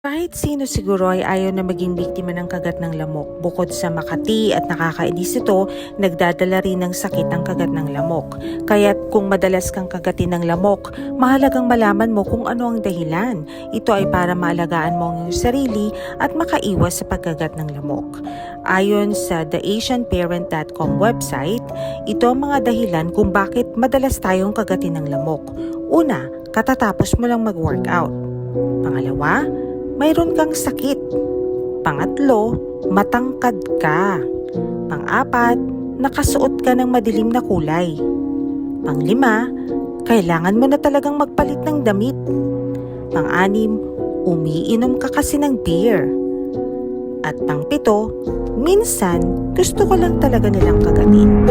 Kahit sino siguro ay ayaw na maging biktima ng kagat ng lamok. Bukod sa makati at nakakainis ito, nagdadala rin ng sakit ang kagat ng lamok. Kaya't kung madalas kang kagatin ng lamok, mahalagang malaman mo kung ano ang dahilan. Ito ay para maalagaan mo ang iyong sarili at makaiwas sa pagkagat ng lamok. Ayon sa theasianparent.com website, ito ang mga dahilan kung bakit madalas tayong kagatin ng lamok. Una, katatapos mo lang mag-workout. Pangalawa, mayroon kang sakit. Pangatlo, matangkad ka. Pang-apat, nakasuot ka ng madilim na kulay. Panglima, kailangan mo na talagang magpalit ng damit. Pang-anim, umiinom ka kasi ng beer. At pang-pito, minsan gusto ko lang talaga nilang kagatin.